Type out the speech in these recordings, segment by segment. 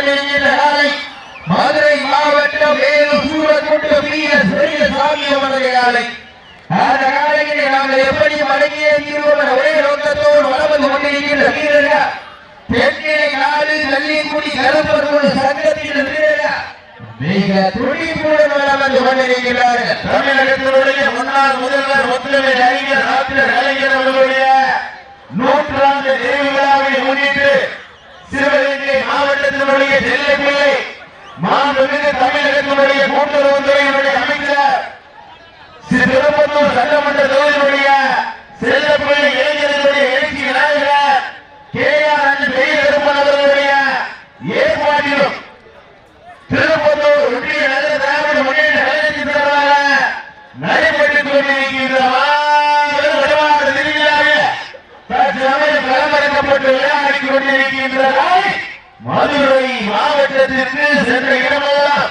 கொண்டிருக்கின்ற காலை மதுரை மாவட்டம் வேலூர் சூரக்குண்டு பி எஸ் பெரியசாமி அவர்கள் காலை அந்த காலையை நாங்கள் எப்படி மடங்கிய தீர்வோம் என ஒரே நோக்கத்தோடு வளம் வந்து கொண்டிருக்கின்ற வீரர்கள் தென்னிலை நாடு கள்ளிக்குடி கருப்பத்தோடு சங்கத்தின் வீரர்கள் மிக துடிப்புடன் வளம் கொண்டிருக்கிறார்கள். தமிழகத்தினுடைய முன்னாள் முதல்வர் ஒத்துழைமை அறிஞர் டாக்டர் கலைஞர் அவர்களுடைய நூற்றாண்டு நிறைவு விழாவை முன்னிட்டு சிவகங்கை மாவட்டத்தினுடைய செல்ல பிள்ளை மாண்புமிகு தமிழகத்தினுடைய கூட்டுறவுத்துறையினுடைய அமைச்சர் திருப்பத்தூர் சட்டமன்ற தொகுதியினுடைய செல்ல பிள்ளை இளைஞர்களுடைய எழுச்சி விநாயகர் கே ஆர் அண்ணன் பெரிய கருப்பன் அவர்களுடைய ஏற்பாட்டிலும் திருப்பத்தூர் ஒன்றிய நகர திராவிட முன்னேற்ற கழகத்தின் சார்பாக நடைபெற்றுக் கொண்டிருக்கின்ற மாபெரும் வடமாடு திருவிழாவில் தற்சமயம் களமிறக்கப்பட்டு விளையாடிக் கொண்டிருக்கின்ற நாள் மதுரை மாவட்டத்திற்கு சென்ற இடமெல்லாம்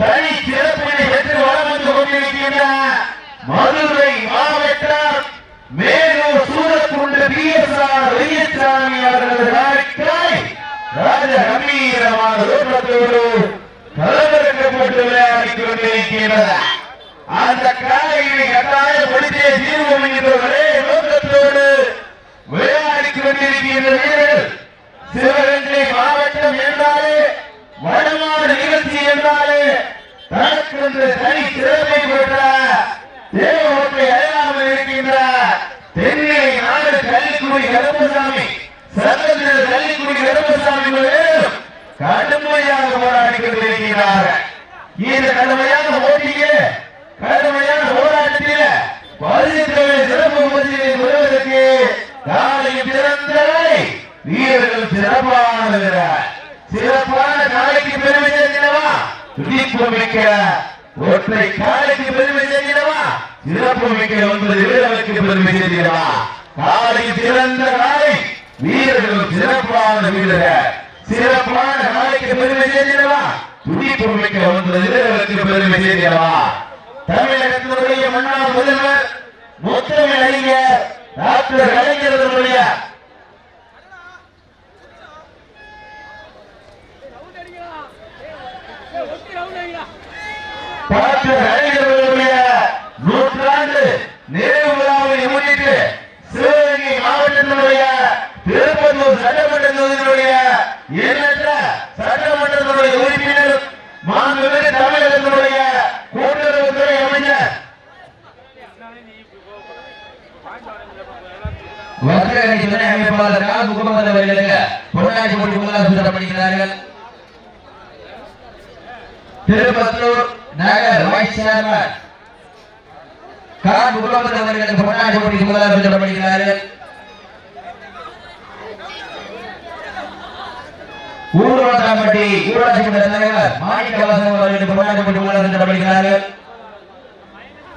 தனி சிறப்பினை பெற்று வளம் வந்து கொண்டிருக்கின்ற மதுரை மாவட்டம் Melur Surakkundu P S R Veyyasamy அவர்களது நாட்காய் ராஜ கம்பீரமான தோற்றத்தோடு களமிறக்கப்பட்டு விளையாடிக் கொண்டிருக்கிறது அந்த காலையை கட்டாயம் முடித்தே தீர்வோம் என்ற ஒரே நோக்கத்தோடு விளையாடிக் கொண்டிருக்கின்ற வீரர்கள் சிவகங்கை மாவட்டம் என்றாலே வடமாடு நிகழ்ச்சி என்றாலே தனக்கென்று தனி சிறப்பை பெற்ற தேவத்தை அடையாமல் இருக்கின்ற தென்னை நாடு கள்ளிக்குடி கருப்பசாமி. சட்டத்திர கள்ளிக்குடி கருப்பசாமி கடுமையாக போராடி கொண்டிருக்கிறார்கள். இந்த கடுமையான போட்டியிலே கடுமையான போராட்டத்திலே பரிசுகளை சிறப்பு பரிசுகளை பெறுவதற்கு காலை பிறந்தவரை வீரர்கள் சிறப்பான வீரர் சிறப்பான காலைக்கு பெருமை சேர்க்கிறவா துடிப்பு மிக்க ஒற்றை காலைக்கு பெருமை சேர்க்கிறவா சிறப்பு மிக்க ஒன்பது வீரர்களுக்கு பெருமை சேர்க்கிறவா காலை சிறந்த காலை வீரர்கள் சிறப்பான வீரர் சிறப்பான காலைக்கு பெருமை சேர்க்கிறவா துடிப்பு மிக்க ஒன்பது வீரர்களுக்கு பெருமை சேர்க்கிறவா தமிழகத்தினுடைய முன்னாள் முதல்வர் முத்தமிழ் அறிஞர் டாக்டர் கலைஞர் அவர்களுடைய டாக்டர் கலைஞர் நூற்றாண்டு நிறைவு விழாவை முன்னிட்டு சிவகங்கை மாவட்டத்தினுடைய திருப்பத்தூர் சட்டமன்ற தொகுதியினுடைய எண்ணற்ற சட்டமன்றத்தினுடைய உறுப்பினர் மாண்புமிகு தமிழகத்தினுடைய கூட்டுறவுத்துறை அமைச்சர். வர்த்தகரை துணை அமைப்பாளர் கா முகமது அவர்களுக்கு பொன்னாடி போட்டி முதலாக சுற்றப்படுகிறார்கள் திருப்பத்தூர் நகர் வைஸ் சேர்மன் கா முகமது அவர்களுக்கு பொன்னாடி போட்டி ஊர்வலத்தாம்பட்டி ஊராட்சி மன்ற தலைவர் மாணிக்க வாசகம் அவர்களுக்கு பொன்னாடி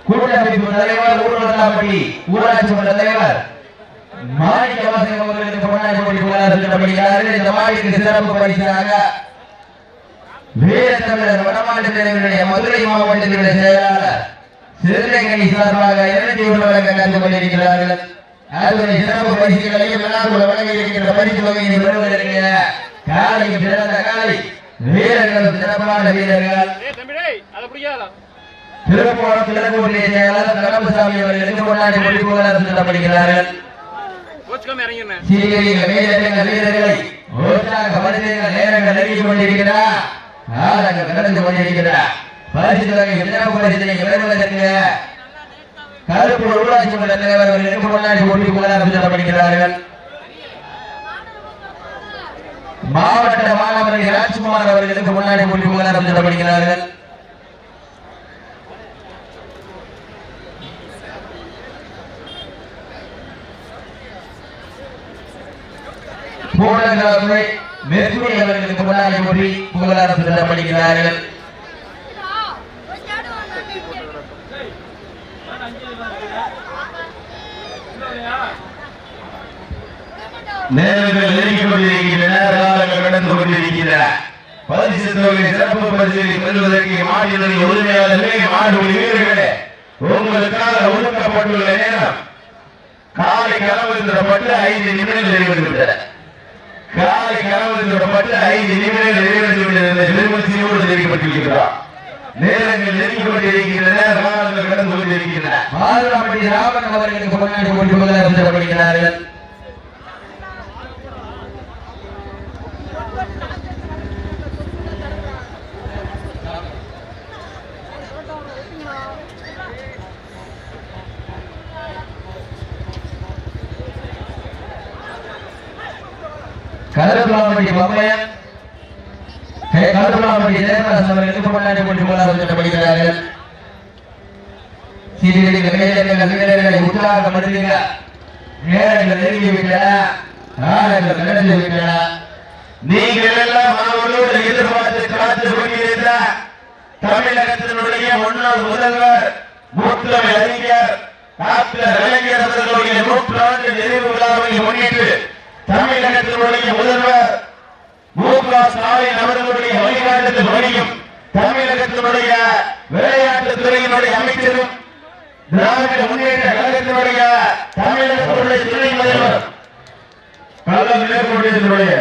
கூட்டமைப்பு தலைவர் ஊர்வலத்தாம்பட்டி ஊராட்சி மன்ற தலைவர் மாணிக்க வாசகம் அவர்களுக்கு பொன்னாடி இந்த மாடிக்கு சிறப்பு பரிசாக வீரத்தமிழர் வடமாநிலத்தினுடைய மதுரை மாவட்டத்தினுடைய செயலாளர் சிறுநகை சார்பாக இரண்டு உள்ளவர்கள் கலந்து கொண்டிருக்கிறார்கள். அதுவரை சிறப்பு பரிசுகளையும் வழங்க இருக்கின்ற பரிசு வகையை பெறுவதற்கு காலை சிறந்த காலை வீரர்கள் சிறப்பான வீரர்கள். செயலாளர் கடம்பசாமி அவர்களுக்கு செல்லப்படுகிறார்கள் கோச்சுக்காம இறங்கிருந்தேன் சீரியலில் வீரர்கள் நேரங்கள் நெருங்கிக் கொண்டிருக்கிறார். கடந்து கொண்டிருக்கிறார் பரிசு தொகை சிறப்பு பரிசினை பெறுவதற்கு கருப்பு ஊராட்சி மன்ற தலைவர் அவர்களுக்கு முன்னாடி போட்டி சொல்லப்படுகிறார்கள் மாவட்ட மாணவர்கள் ராஜ்குமார் அவர்களுக்கு முன்னாடி போட்டி புகழாரம் சொல்லப்படுகிறார்கள் பூடகராசுரை மெர்குடி அவர்களுக்கு முன்னாடி போட்டி புகழாரம் சொல்லப்படுகிறார்கள் நேரங்கள் நெருங்கிக் கொண்டிருக்கின்றன காலங்கள் கடந்து கொண்டிருக்கின்றன. பரிசு தொகை சிறப்பு பரிசை பெறுவதற்கு மாநிலத்தின் உரிமையாளர்களே மாடு வீரர்களே உங்களுக்காக ஒதுக்கப்பட்டுள்ள நேரம். காலை களவிருந்தப்பட்டு ஐந்து நிமிடங்கள் இருக்கின்றன. காலை கணவன் தொடப்பட்டு ஐந்து நிமிடங்கள் நிறைவேற்றிவிட்டது பெருமத்தியோடு தெரிவிக்கப்பட்டிருக்கிறார் நேரங்கள் நெருங்கிக்கொண்டிருக்கின்றன கடந்து கொண்டிருக்கின்றன ராமன் அவர்களுக்கு முன்னாடி கொண்டு வருகிறார்கள் கருப்பலாம்பட்டி பம்பையன் கருப்பலாம்பட்டி ஜெயபிரகாஷ் அவர்களுக்கு முன்னாடி கொண்டு முதலமைச்சர் சீரியல்கள் இளைஞர்கள் வீரர்களை உற்சாகப்படுத்துங்க நேரங்கள் நெருங்கி விட்டன. நாளங்கள் கடந்து விட்டன. நீங்கள் எல்லாம் அவர்களோடு எதிர்பார்த்து காத்து கொண்டிருந்த தமிழகத்தினுடைய முன்னாள் முதல்வர் மூத்தமை அறிஞர் டாக்டர் இளைஞர் அவர்களுடைய நூற்றாண்டு நிறைவு விழாவை முன்னிட்டு தமிழகத்தினுடைய முதல்வர் மு க ஸ்டாலின் அவர்களுடைய வழிகாட்டுதல் வழியும் தமிழகத்தினுடைய விளையாட்டுத் துறையினுடைய அமைச்சரும் திராவிட முன்னேற்ற கழகத்தினுடைய தமிழகத்தினுடைய துணை முதல்வர் கள்ளம் மேற்கொண்டிருந்தனுடைய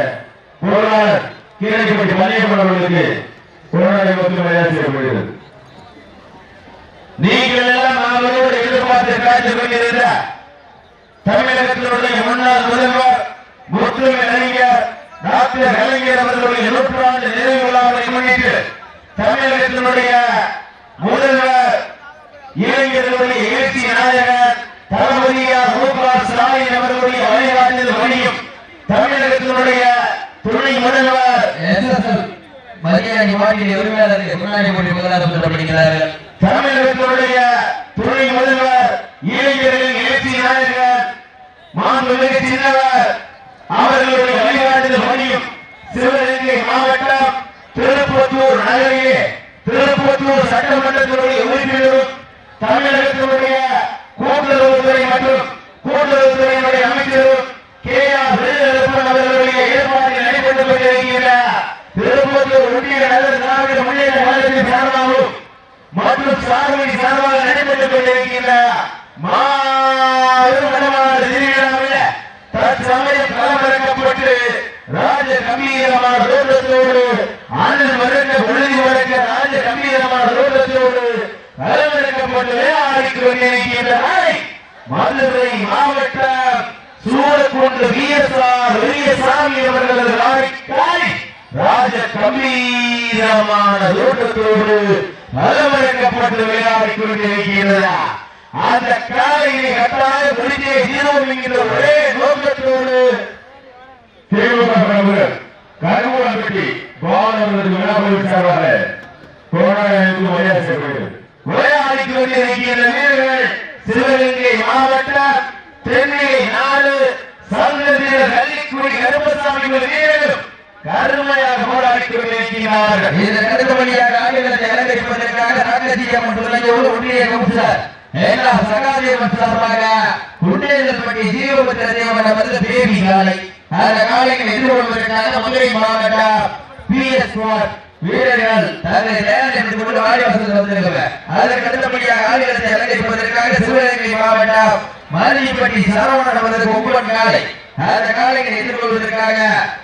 பொருளாளர் கீழடிப்பட்டி மணியம்மன் அவர்களுக்கு கொரோனா ஒத்துழைப்பு செய்யப்படுகிறது. நீங்கள் எல்லாம் அவர்களோடு எதிர்பார்த்து காத்து கொண்டிருந்த தமிழகத்தினுடைய முன்னாள் முதல்வர் முத்துமை அறிஞர் டாக்டர் கலைஞர் அவர்களுடைய நூற்றாண்டு நிறைவு விழாவை முன்னிட்டு தமிழகத்தினுடைய முதல்வர் இளைஞர்களுடைய எழுச்சி நாயகர் தளபதியார் க ஸ்டாலின் அவர்களுடைய வழிகாட்டுதல் வழியும் தமிழகத்தினுடைய துணை முதல்வர். மரியாதை மாநில உரிமையாளருக்கு முன்னாடி கொண்டு முதலமைச்சர் தமிழகத்தினுடைய துணை முதல்வர் இளைஞர்களின் எழுச்சி நாயகர் மாண்புமிகு சின்னவர் அவர்களுடைய வழிகாட்டுதல் பணியும் சிவகங்கை மாவட்டம் திருப்பத்தூர் நகரிலே திருப்பத்தூர் சட்டமன்றத்தினுடைய உறுப்பினரும் தமிழகத்தினுடைய கூட்டுறவுத்துறை மற்றும் கூட்டுறவுத்துறையினுடைய அமைச்சரும் கே ஆர் வேலுப்பன் அவர்களுடைய ஏற்பாட்டில் நடைபெற்று கொண்டிருக்கின்ற திருப்பத்தூர் ஒன்றிய நகர் திராவிட முன்னேற்ற கழகத்தின் சார்பாகவும் மற்றும் சாகுபடி சார்பாக நடைபெற்றுக் கொண்டிருக்கின்ற மா வடமாடு திருவிழாவில் தற்சமயம் களமிறக்கப்பட்டு ராஜ கம்பீரமான தோற்றத்தோடு அண்ணன் வருங்க பொழுது வருங்க ராஜ கம்பீரமான தோற்றத்தோடு களமிறக்கப்பட்டு விளையாடிக் கொண்டிருக்கின்ற நாளை மதுரை மாவட்டம் சூரக்குண்டு விஎஸ்ஆர் வீரசாமி அவர்களது நாளை ராஜ கம்பீரமான தோட்டத்தோடு நலவழக்கப்பட்டு விளையாடிக் கொண்டிருக்கின்றதா அந்த காலையை கட்டாய முடித்தே தீர்வோம் என்கிற ஒரே பாலவரது சார்பாக வீரர்கள் சிவகங்கை தென்னை நாடு சங்கதிர கள்ளிக்குடி கருப்பசாமி வீரர்களும் கருமையாக போராடிக் கொண்டிருக்கிறார்கள். இதற்கு அடுத்தபடியாக ஆங்கிலத்தை அலங்கரிப்பதற்காக ராஜசீயம் துணையோடு ஒன்றிய கவுன்சிலர் எல்லா சகாதேவன் சார்பாக குண்டேசன்பட்டி ஜீவபத்திர தேவன் தேவி காலை அந்த காலைகளை எதிர்கொள்வதற்காக மதுரை மாவட்டம் பி எஸ் வீரர்கள் தங்களை தயார் எடுத்துக் கொண்டு வாடிவாசல் வந்திருக்கிறார் அதற்கு அடுத்தபடியாக ஆங்கிலத்தை அலங்கரிப்பதற்காக சிவகங்கை மாவட்டம் மாரியப்பட்டி சரவணன் அவரது ஒப்புவன் காலை. அந்த காலைகளை எதிர்கொள்வதற்காக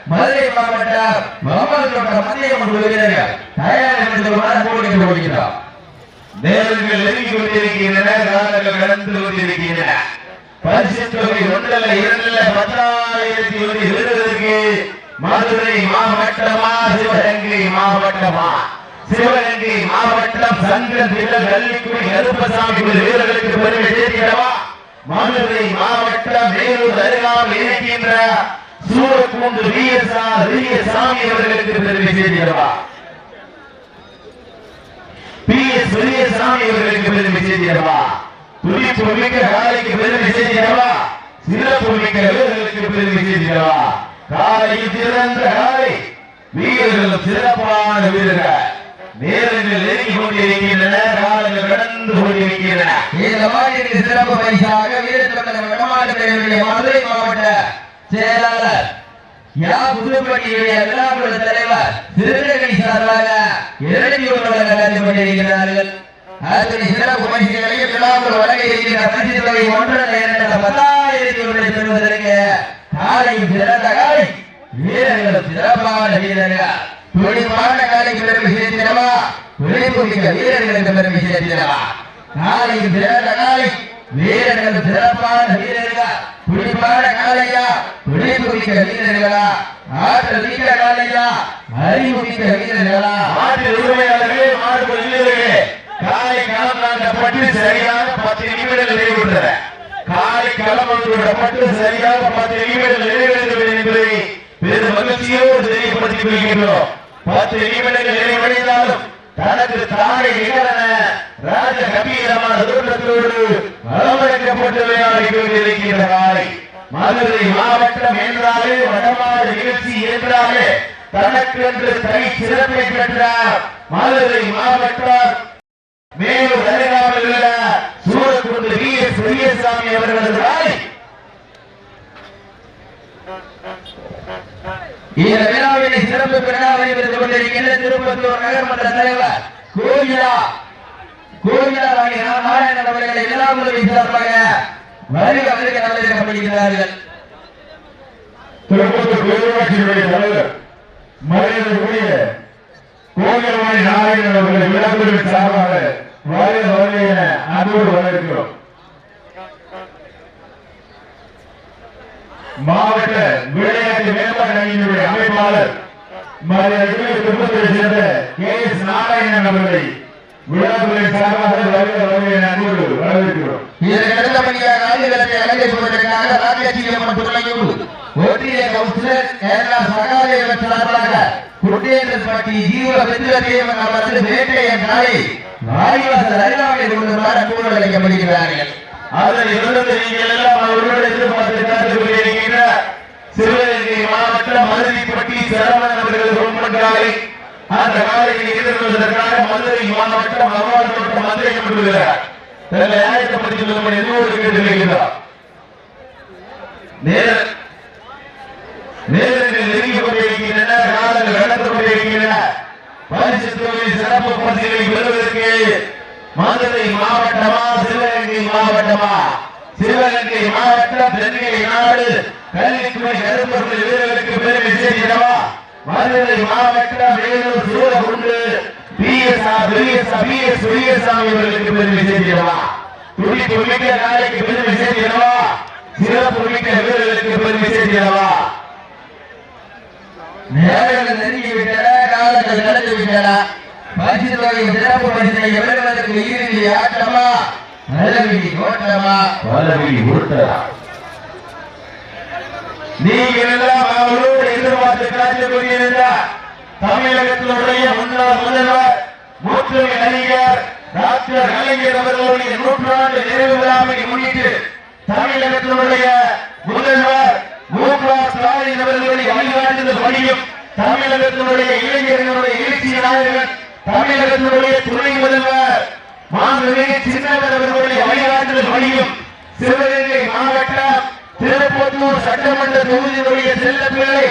மதுரை மாவட்டம் மாமல்லோட்ட மத்திய ஒன்று வீரர்கள் தயார் எடுத்துக் கொண்டு கொள்கிறார் நேரங்கள் நெருங்கி கொண்டிருக்கின்றன காலங்கள் கடந்து கொண்டிருக்கின்றன. பரிசு தொகை ஒன்றல்ல இரண்டல்ல பத்தாயிரத்தி ஒரு விருதுக்கு மதுரை மாவட்டமா சிவகங்கை மாவட்டமா? சிவகங்கை மாவட்டம் சங்க திட கல்விக்குடி கருப்பசாமி வீரர்களுக்கு பெருமை சேர்க்கிறவா? மதுரை மாவட்டம் வேலூர் அருகாமல் இருக்கின்ற சூரக்கூண்டு விஎஸ்ஆர் வீரசாமி அவர்களுக்கு பெருமை சேர்க்கிறவா? பி எஸ் பெரியசாமி அவர்களுக்கு பெருமை செய்திடவா துடிப்பு மிக்க காலைக்கு பெருமை செய்திடவா சிறப்பு மிக்க வீரர்களுக்கு பெருமை செய்திடவா காலை சிறந்த காலை. வீரர்கள் சிறப்பான வீரர்கள். நேரங்கள் நெருங்கி கொண்டிருக்கின்றன காலங்கள் கடந்து கொண்டிருக்கின்றன. இந்த மாநில சிறப்பு பரிசாக வீரத்தமிழர் வடமாடு பேரவையுடைய மதுரை மாவட்ட செயலாளர் யா புதுப்பட்டியுடைய விழாக்குழு தலைவர் திருநகரி சார்பாக இரண்டு வழங்க கலந்து கொண்டிருக்கிறார்கள். அத்தனை சிறப்பு பரிசுகளையும் விழாக்குழு வழங்க இருக்கிற பரிசு தொகை ஒன்றரை இரண்டு பத்தாயிரத்தி ஒன்றை பெறுவதற்கு காலை சிறந்த காலை வீரர்கள் சிறப்பான வீரர்கள். துணிவான காலைக்கு பெருமை சேர்த்திடவா? துணிப்பு மிக்க வீரர்களுக்கு பெருமை சேர்த்திடவா? நாளைக்கு சிறந்த காலை வீரர்கள் சிறப்பான வீரர்களா? துணிப்பான காலையா? துணிப்பு மிக்க வீரர்களா? ஆற்றல் மிக்க காலையா? அறிவு மிக்க வீரர்களா? மாட்டு உரிமையாளர்களே மாடு வீரர்களே காலை களம் தாண்டப்பட்டு சரியாக பத்து நிமிடங்கள் நிறைவுற்றன காலை களம் விடப்பட்டு சரியாக பத்து நிமிடங்கள் நிறைவேற்ற என்பதை பெரும் மகிழ்ச்சியோடு தெரியப்படுத்திக் கொள்கின்றோம். பத்து நிமிடங்கள் நிறைவடைந்தாலும் தனக்கு தானே நிகழன ராஜ கம்பீரமான தோற்றத்தோடு அளவழைக்கப்பட்டு விளையாடி கொண்டிருக்கின்ற காலை. மதுரை மாவட்டம் என்றாலே வடமாடு நிகழ்ச்சி என்றாலே தனக்கென்று தனி சிறப்பை பெற்றார் மதுரை மாவட்டம். மேலும் அருகாமல் உள்ள எஸ் பெரியசாமி அவர்களது காலை இந்த விழாவினை சிறப்பு பெறாமல் இருந்து கொண்டிருக்கின்ற திருப்பத்தூர் நகர்மன்ற தலைவர் கோவிலா கோயிலா ராணி நாராயணன் அவர்களை உதவி சிறப்பாக வருக வருக நல்லிருக்கப்படுகிறார்கள் திருப்பத்தூர் பேரூராட்சியினுடைய தலைவர் மரியாதைக்குரிய கோவிலவாணி நாராயணன் அவர்களை விழாக்குழுவின் சார்பாக வருக வருக என அன்போடு வரவேற்கிறோம். மாவட்ட விளையாட்டு மேம்பாட்டு அணியினுடைய அமைப்பாளர் மரியாதைக்குரிய திருப்பத்தூரை சேர்ந்த கே எஸ் நாராயணன் அவர்களை விழாக்களை சார்பாக வரவேற்கிறோம். இதற்கு அடுத்தபடியாக ஆயுதத்தை அலங்கரிப்பதற்காக ராஜ்யசீலம் துணையும் ஒன்றிய கவுன்சிலர் கேரளா சார்பாக குட்டேந்திரப்பட்டி ஜீவ அவரது வேட்டையன் நாளை வாரிவாசல் அருகாமையை கொண்டு வர அன்போடு அழைக்கப்படுகிறார்கள் அதனை தொடர்ந்து நீங்கள் எல்லாம் அவர்களோடு எதிர்பார்த்து சிவகங்கை மாவட்டம் மதுரைப்பட்டி சரவணன் அவர்கள் அந்த எதிர்கொள்வதற்காக மதுரை மாவட்டம் அவ்வாறு தோட்டம் மதுரை கொண்டுள்ளார். தங்களை ஆயத்தப்படுத்திக் கொள்ளும்படி எல்லோரும் கேட்டுக்கொள்கிறார் நேர நேரங்கள் நெருங்கிக் கொண்டிருக்கின்றன காலங்கள் கடந்து கொண்டிருக்கின்றன. பரிசு தொகை சிறப்பு பரிசுகளை மதுரை மாவட்டமா சிவகங்கை மாவட்டமா? சிவகங்கை மாவட்டம் தென்கை நாடு. கல்வித்துறை கருப்பொருள் வீரர்களுக்கு பெருமை சேர்க்கிறவா மதுரை மாவட்டம் Vellore Surakundu PSR PSR PS PSR அவர்களுக்கு பெருமை சேர்க்கிறவா துணி துணிக்க நாளைக்கு பெருமை சேர்க்கிறவா சிறப்பு மிக்க வீரர்களுக்கு பெருமை சேர்க்கிறவா நேரங்கள் நெருங்கிவிட்டன காலங்கள் நடந்து விட்டன. பரிசு தொகை சிறப்பு பரிசனை எவர்களுக்கு இறுதி ஆட்டமா? நல்லவிடி ஓட்டமா? பலவி உருட்டரா நீங்கள் எல்லாம் அவர்களோடு எதிர்பார்த்து காத்துக் கொண்டிருந்த தமிழகத்தினுடைய முன்னாள் முதல்வர் மூத்தமை நடிகர் டாக்டர் கலைஞர் அவர்களுடைய நூற்றாண்டு நிறைவு விழாவை முன்னிட்டு தமிழகத்தினுடைய முதல்வர் மு க ஸ்டாலின் அவர்களுடைய வழிகாட்டுதல் படியும் தமிழகத்தினுடைய இளைஞர்களுடைய எழுச்சி நாயகன் தமிழகத்தினுடைய துணை முதல்வர் மாண்புமிகு சின்னவர் அவர்களுடைய வழிகாட்டுதல் படியும் சிவகங்கை மாவட்டம் திருப்பத்தூர் சட்டமன்ற தொகுதியினுடைய செல்ல பிள்ளை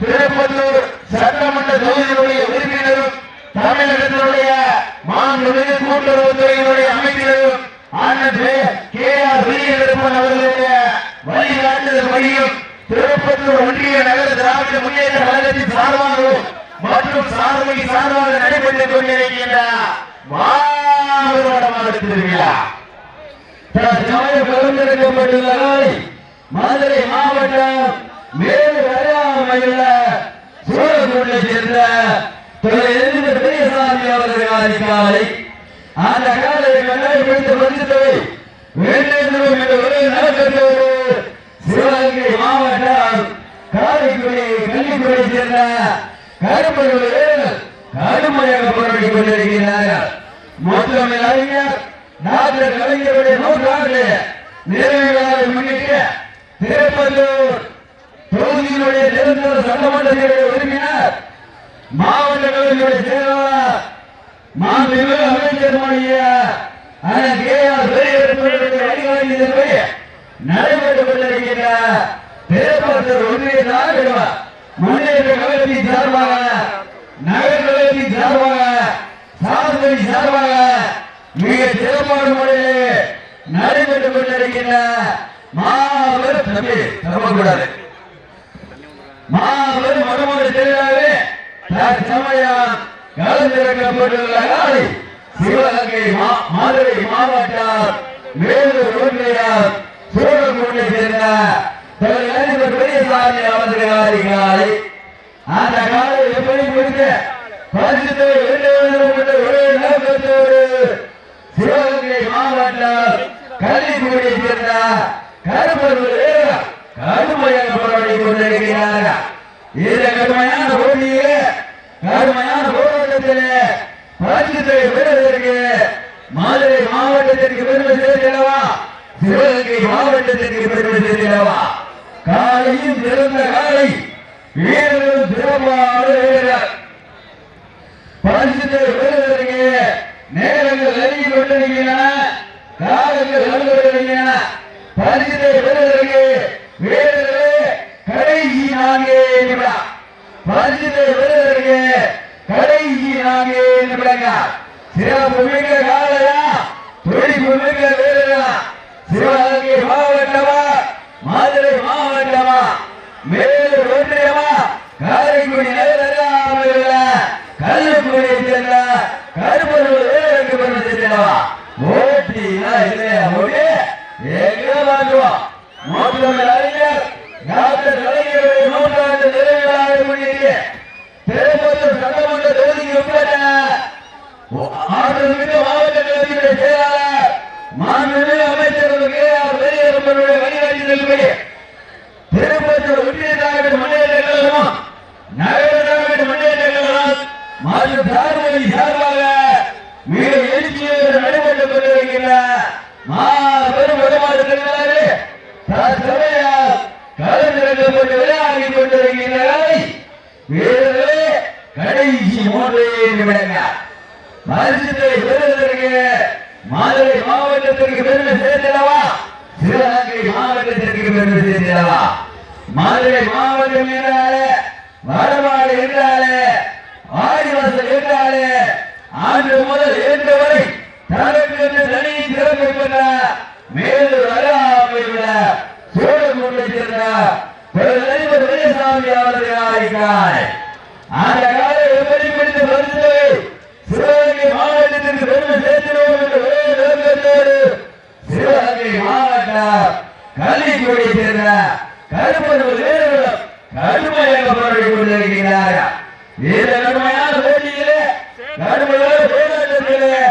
திருப்பத்தூர் சட்டமன்ற தொகுதியினுடைய உறுப்பினரும் தமிழகத்தினுடைய மாண்புமிகு கூட்டுறவுத்துறையினுடைய அமைச்சரும் அண்ணன் கே ஆர் வீரப்பன் அவர்களுடைய வழிகாட்டுதல் படியும் திருப்பத்தூர் ஒன்றிய நகர திராவிட முன்னேற்ற கழகத்தின் சார்பாகவும் மற்றும் சார்பை சார்பாக நடைபெற்றுக் கொண்டிருக்கின்ற மாபெரும் திருவிழா தற்சமயம் மதுரை மாவட்டம் மேலூர் அருகாமையுள்ள சூழக்குள்ளை சேர்ந்த பெரியசாமி அவர்கள் அதிகாலை அந்த காலையை கண்டாயப்படுத்த பரிசுத்தவை வேண்டும் என்ற ஒரே நோக்கத்தோடு சிவகங்கை மாவட்டம் காரைக்குடி கள்ளிக்குடி சேர்ந்த கருப்பர்கள் கடுமையாக போராடி கொண்டிருக்கிறார்கள் மொத்தம் அறிஞர் டாக்டர் கலைஞருடைய நூற்றாண்டு நிறைவு முன்னிட்டு திருப்பத்தூர் தொகுதியினுடைய நிரந்தர சட்டமன்றத்தினுடைய உறுப்பினர் மாவட்ட கலைஞருடைய செயலாளர் மாண்புமிகு அமைச்சருடைய நடைபெற்றுக் கொண்டிருக்கின்ற திருப்பத்தூர் ஒன்றிய நாடு முன்னேற்ற கழகத்தின் சார்பாக நகர் கழகத்தின் சார்பாக சார்பை சார்பாக மிக சிறப்பான முறையிலே நடைபெற்றுக் கொண்டிருக்கின்ற மாபெரும் தம்பி தரக்கூடாது மாபெரும் மகமது திருவிழாவே தற்சமயம் கலந்திருக்கப்பட்டுள்ள காலை சிவகங்கை மா- மதுரை மாவட்டம் வேலூர் ஒன்றியம் சூழல்குண்டை சேர்ந்த பெரிய நடிகர் பெரியசாமி அவர்கள் காலை அந்த காலை எப்படி முடிக்க பரிசுத்தை வென்று வேண்டும் என்ற ஒரே நோக்கத்தோடு சிவகங்கை மாவட்டம் கள்ளிக்குடியை சேர்ந்த கருப்பர்கள் கடுமையாக போராடி கொண்டிருக்கிறார்கள். இந்த கடுமையான போட்டியிலே கடுமையான போராட்டத்திலே பரிசுத்தை பெறுவதற்கு மதுரை மாவட்டத்திற்கு பெருமை சேர்க்கிறவா சிவகங்கை மாவட்டத்திற்கு பெருமை சேர்க்கிறவா? காலையும் சிறந்த காலை வீரர்களும் சிறப்பான வீரர்கள். பரிசுத்தை பெறுவதற்கு நேரங்கள் அருகில் கொண்டிருக்கின்றன காலங்கள் வந்து பரிசுத்தை பெறுவதற்கு வீரர்களே கடைசி நான்கே நிமிடம். பரிசுத்தை பெறுவதற்கு கடைசி நான்கே நிமிடங்கள். சிறப்பு மிக்க காலையா? துடிப்பு மிக்க வீரர்களா? சிவகங்கை மாவட்டமா? மதுரை மாவட்டமா? மேலூர் ஒன்றியமா? காரைக்குடி நகரில் கல்லுக்குடியை சேர்ந்த கருப்பூர் வேலைக்கு பண்ண செஞ்சவா ஓட்டினா இல்லையா ஓட்டி எங்க பார்க்குவோம் மோட்டர் அறிஞர் டாக்டர் கலைஞருடைய நூற்றாண்டு நிறைவு முன்னிட்டு திருப்பத்தூர் சட்டமன்ற தொகுதிக்கு உட்பட்ட மாவட்ட கழகத்தினுடைய செயலாளர் ஆர் பெரியரம்பனுடைய வழிகாட்டுதல்படி திருப்பத்தூர் ஒன்றிய தாக்கட்டு முன்னேற்ற கழகம் நகர தாக்கட்டு சார்பாக மிக எழுச்சியோடு நடைபெற்றுக் கொண்டிருக்கின்ற மாபெரும் வடமாடு திருநாளே தற்சமயம் கலந்திருக்கப்பட்டு விளையாடி கொண்டிருக்கின்றனர் வீரர்களே கடைசி மூன்றே நிமிடங்கள் பரிசுத்தை பெறுவதற்கு மதுரை மாவட்டத்திற்கு பெருமை சேர்த்தலவா சிவகங்கை மாவட்டத்திற்கு பெருமை சேர்த்திடவா மதுரை மாவட்டம் என்றாலே வடமாடு என்றாலே ஆதிவாசல் என்றாலே ஆண்டு முதல் இன்று வரை தனக்கு என்று தனி திறமை பெற்ற மேலூர் அருகாமையுள்ள சோழகுண்டை சேர்ந்த திரு நடிகர் அவர்கள் ஆகிறார் அந்த காலை எப்படி பிடித்து வருகிறது சிவகங்கை மாவட்டத்திற்கு பெருமை சேர்க்கிறோம் என்ற ஒரே நோக்கத்தோடு சிவகங்கை மாவட்டம் கள்ளிக்குடியை சேர்ந்த கருப்பர்கள் வீரர்களும் கடுமையாக போராடி கொண்டிருக்கிறார்கள் இந்த கடுமையான போட்டியிலே கடுமையான போராட்டத்திலே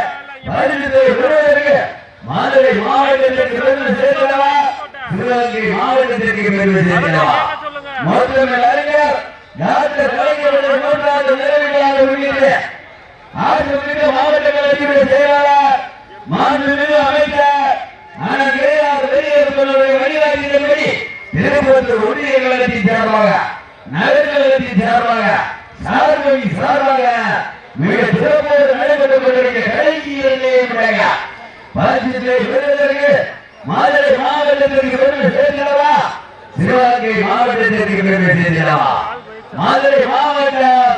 பரிசுத்தை பெறுவதற்கு மதுரை மாவட்டத்திற்கு பெருமை சேர்க்கிறவா சிவகங்கை மாவட்டத்திற்கு பெருமை சேர்க்கிறவா மொத்தம் அறிஞர் டாக்டர் கலைஞருடைய நூற்றாண்டு நிறைவேறாத உள்ளிட்டு மாவட்ட செயலாளர் மாண்புமிகு அமைச்சர் ஆனால் கேஆர் பெரியவர்களுடைய வழிகாட்டுதல்படி திருப்பத்தூர் ஒன்றிய கழகத்தின் சார்பாக நகர் கழகத்தின் சார்பாக சார்பை சார்பாக மிக சிறப்போடு நடைபெற்றுக் கொண்டிருக்கிற கடைசி இரண்டே நிமிடங்கள் பரிசுத்தை மதுரை மாவட்டத்திற்கு பெருமை சேர்க்கிறவா சிவகங்கை மாவட்டத்திற்கு பெருமை சேர்க்கிறவா மதுரை மாவட்டம்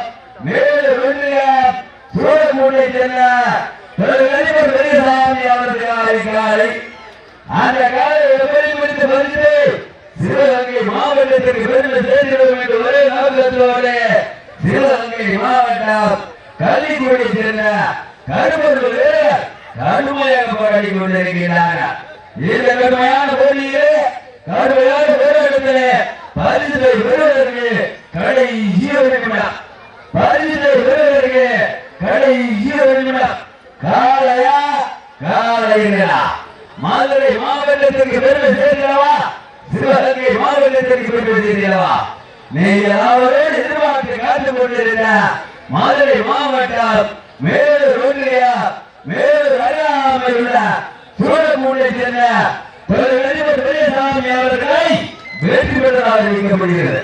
மேலூர் ஒன்றியம் சூழக்கூட்டை சேர்ந்த பெரியசாமி அவர்கள் காலை அந்த காலை எப்படி முடித்து பரிசு சிவகங்கை மாவட்டத்திற்கு பெருமை சேர்க்கிறோம் என்று ஒரே நோக்கத்தோடு சிவகங்கை மாவட்டம் கள்ளிக்குடி சேர்ந்த கருப்பர்கள் கடுமையாக போராடி கொண்டிருக்கிறார்கள் இந்த கடுமையான போட்டியிலே கடுமையான போராட்டத்திலே பரிசுகளை பெறுவதற்கு கடை ஒரு பரிசுகளை பெறுவதற்கு கடை ஒரு காலையா காலையா மதுரை மாவட்டத்திற்கு பெருமை சேர்க்கிறவா? சிவகங்கை மாவட்டத்திற்கு பெருமை சேர்க்கிறவா? நீங்கள் எதிர்பார்த்து காத்துக் கொண்டிருந்த மதுரை மாவட்டம் மேலூர் ஒன்றியா மேலூர் அருகாமையில் உள்ள சூழக்கூட்டை சேர்ந்த திரு நடிகர் பெரியசாமி அவர்களை வெற்றி பெற்றதாக அறிவிக்கப்படுகிறது.